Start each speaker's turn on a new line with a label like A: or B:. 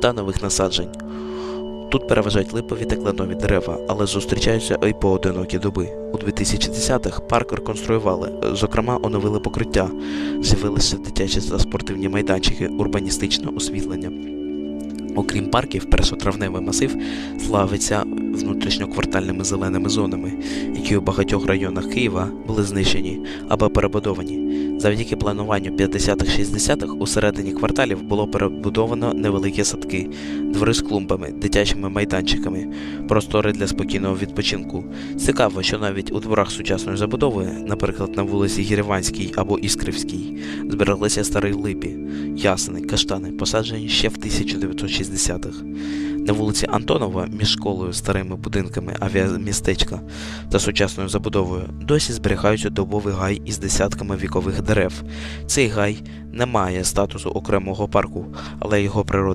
A: та нових насаджень. Тут переважають липові та кленові дерева, але зустрічаються і поодинокі дуби. У 2010-х парк реконструювали, зокрема, оновили покриття, з'явилися дитячі та спортивні майданчики, урбаністичне освітлення. Окрім парків, першотравневий масив славиться внутрішньоквартальними зеленими зонами, які у багатьох районах Києва були знищені або перебудовані. Завдяки плануванню 50-х-60-х у середині кварталів було перебудовано невеликі садки, двори з клумбами, дитячими майданчиками, простори для спокійного відпочинку. Цікаво, що навіть у дворах сучасної забудови, наприклад, на вулиці Гіріванській або Іскрівській, збереглися старі липі, ясени, каштани, посаджені ще в 1960-х. На вулиці Антонова між школою, старими будинками авіамістечка та сучасною забудовою досі зберігаються добовий гай із десятками вікових дерев. Цей гай не має статусу окремого парку, але його природний